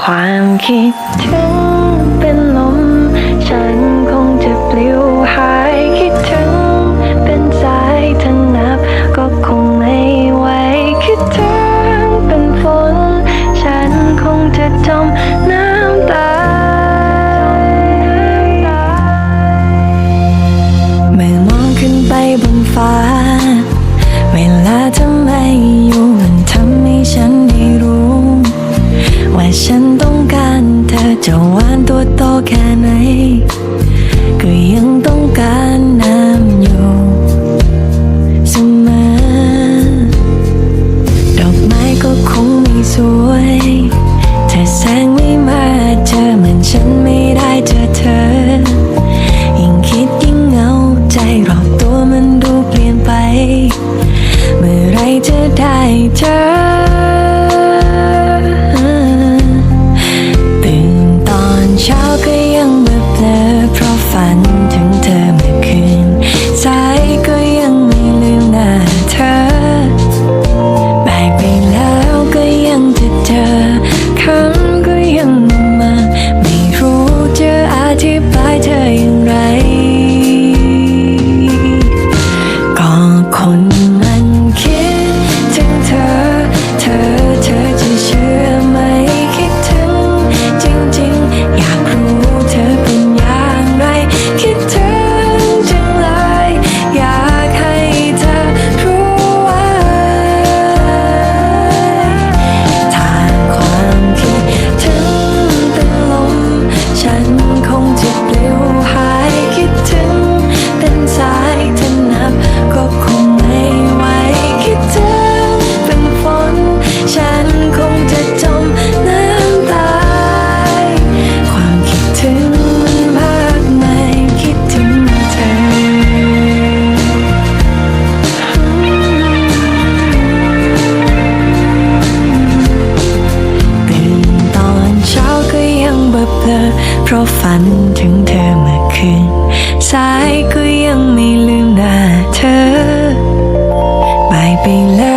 ความคิดถึงเป็นลม ฉันคงจะปลิวหา จะหวานตัวโตแค่ไหน ก็ยังต้องการน้ำอยู่เสมอดอกไม้ก็คงไม่สวย ถ้าแสงไม่มาเจอเหมือนฉันังเบื่อเพลเพราะฝันถึงเธอเมื่อคืนใจก็ยังไม่ลืมหน้าเธอแบไปแล้วก็ยังจะเจอคำก็ยังมา ไม่รู้จะอธิบายเธอ ลอ เพราะฝันถึงเธอเมื่อคืน สายก็ยังไม่ลืมหน้าเธอ บายไปแล้ว